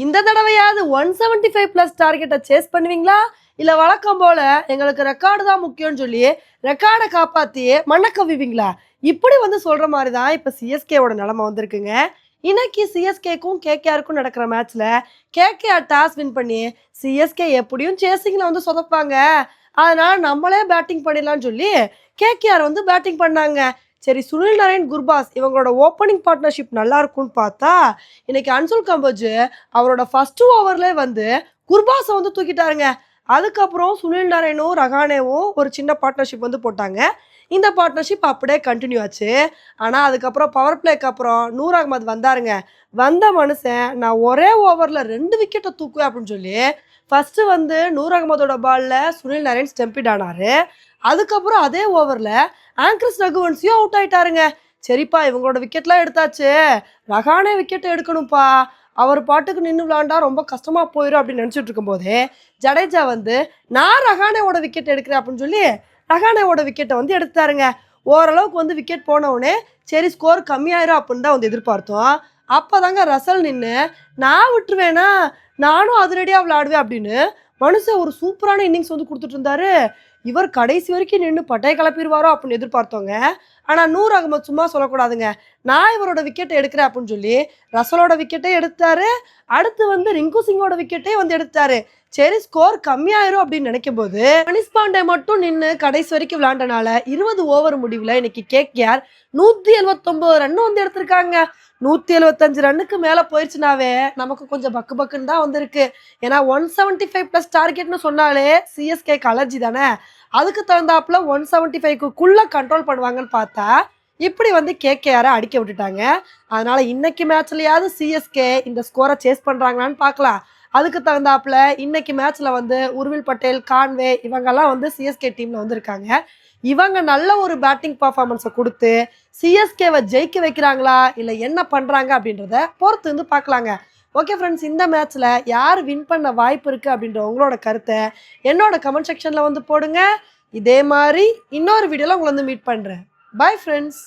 இந்த தடவையாவது one seventy five plus டார்கெட்டை சேஸ் பண்ணுவீங்களா? இல்லை வழக்கம் போல் எங்களுக்கு ரெக்கார்டு தான் முக்கியம்னு சொல்லி ரெக்கார்டை காப்பாற்றி மண்ணை கவ்விவீங்களா இப்படி வந்து சொல்கிற மாதிரி தான் இப்போ சிஎஸ்கேவோட நிலமை வந்திருக்குங்க. இன்னைக்கு சிஎஸ்கேக்கும் கேகேஆருக்கும் நடக்கிற மேட்ச்சில் கேகேஆர் டாஸ் வின் பண்ணி சிஎஸ்கே எப்படியும் சேசிங்கில் வந்து சொதப்பாங்க. அதனால் நம்மளே பேட்டிங் பண்ணிடலாம்னு சொல்லி கேகேஆர் வந்து பேட்டிங் பண்ணாங்க. சரி சுனில் நரேன் குர்பாஸ் இவங்களோட ஓப்பனிங் பார்ட்னர்ஷிப் நல்லா இருக்கும்னு பார்த்தா இன்னைக்கு அன்சுல் கம்போஜ் அவரோட ஃபர்ஸ்ட் ஓவர்லேயே வந்து குர்பாஸை வந்து தூக்கிட்டாருங்க. அதுக்கப்புறம் சுனில் நரேனும் ரகானேவும் ஒரு சின்ன பார்ட்னர்ஷிப் வந்து போட்டாங்க. இந்த பார்ட்னர்ஷிப் அப்படியே கண்டினியூ ஆச்சு. ஆனால் அதுக்கப்புறம் பவர் பிளேக்கு அப்புறம் நூர் அகமது வந்தாருங்க. வந்த மனுஷன் நான் ஒரே ஓவரில் ரெண்டு விக்கெட்டை தூக்குவேன் அப்படின்னு சொல்லி ஃபஸ்ட்டு வந்து நூர் அகமதோட பாலில் சுனில் நரேன் ஸ்டெம்பிட் ஆனார். அதுக்கப்புறம் அதே ஓவரில் ஆங்கர்ஸ் ரகுவன்சியும் அவுட் ஆயிட்டாருங்க. சரிப்பா இவங்களோட விக்கெட்லாம் எடுத்தாச்சு. ரகானே விக்கெட் எடுக்கணும்ப்பா. அவர் பாட்டுக்கு நின்று விளாண்டா ரொம்ப கஷ்டமாக போயிடும் அப்படின்னு நினச்சிட்டு இருக்கும்போதே ஜடேஜா வந்து நான் ரகானேவோட விக்கெட் எடுக்கிறேன் அப்படின்னு சொல்லி ரகானேவோட விக்கெட்டை வந்து எடுத்தாருங்க. ஓரளவுக்கு வந்து விக்கெட் போனவுடனே சரி ஸ்கோர் கம்மியாயிரும் அப்படின்னு தான் வந்து எதிர்பார்த்தோம். அப்போதாங்க ரசல் நின்று நான் விட்டுருவேனா? நானும் அதிரடியாக விளாடுவேன் அப்படின்னு மனுஷன் ஒரு சூப்பரான இன்னிங்ஸ் வந்து கொடுத்துட்டு இருந்தாரு. இவர் கடைசி வரைக்கும் நின்று பட்டையை கிளப்பிடுவாரோ அப்படின்னு எதிர்பார்த்தோங்க ஆனால் நூர் அகமது சும்மா சொல்லக்கூடாதுங்க. நான் இவரோட விக்கெட்டை எடுக்கிறேன் அப்படின்னு சொல்லி ரசலோட விக்கெட்டே எடுத்தாரு. அடுத்து வந்து ரிங்கு சிங்கோட விக்கெட்டே வந்து எடுத்தாரு. சரி ஸ்கோர் கம்மியாயிரும் அப்படின்னு நினைக்கும் போது மணிஷ் பாண்டே மட்டும் நின்று கடைசி வரைக்கும் விளாண்டனால இருபது ஓவர் முடிவில் இன்னைக்கு கேகேஆர் நூற்றி எழுபத்தொம்போது ரன் வந்து எடுத்திருக்காங்க. நூற்றி எழுபத்தஞ்சு ரன்னுக்கு மேலே போயிடுச்சுனாவே நமக்கு கொஞ்சம் பக்கு பக்குன்னு தான் வந்திருக்கு. ஏன்னா ஒன் செவன்ட்டி ஃபைவ் ப்ளஸ் டார்கெட்னு சொன்னாலே சிஎஸ்கே அலர்ஜி தானே. அதுக்கு தகுந்தாப்புல ஒன் செவன்ட்டி ஃபைவ்க்குள்ளே கண்ட்ரோல் பண்ணுவாங்கன்னு பார்த்தா இப்படி வந்து கேகேஆரை அடிக்க விட்டுட்டாங்க. அதனால இன்னைக்கு மேட்ச்லயாவது சிஎஸ்கே இந்த ஸ்கோரை சேஸ் பண்ணுறாங்களான்னு பார்க்கலாம். அதுக்கு தகுந்தாப்புல இன்னைக்கு மேட்ச்ல வந்து உருவில் பட்டேல் கான்வே இவங்கெல்லாம் வந்து சிஎஸ்கே டீம்ல வந்திருக்காங்க. இவங்க நல்ல ஒரு பேட்டிங் பர்ஃபார்மன்ஸை கொடுத்து சிஎஸ்கேவை ஜெயிக்க வைக்கிறாங்களா? இல்லை என்ன பண்ணுறாங்க அப்படின்றத பொறுத்து வந்து பார்க்கலாங்க. ஓகே ஃப்ரெண்ட்ஸ் இந்த மேட்ச்சில் யார் வின் பண்ண வாய்ப்பு இருக்குது அப்படின்ற உங்களோட கருத்தை என்னோட கமெண்ட் செக்ஷனில் வந்து போடுங்க. இதே மாதிரி இன்னொரு வீடியோவில் உங்களை வந்து மீட் பண்ணுறேன் பை ஃப்ரெண்ட்ஸ்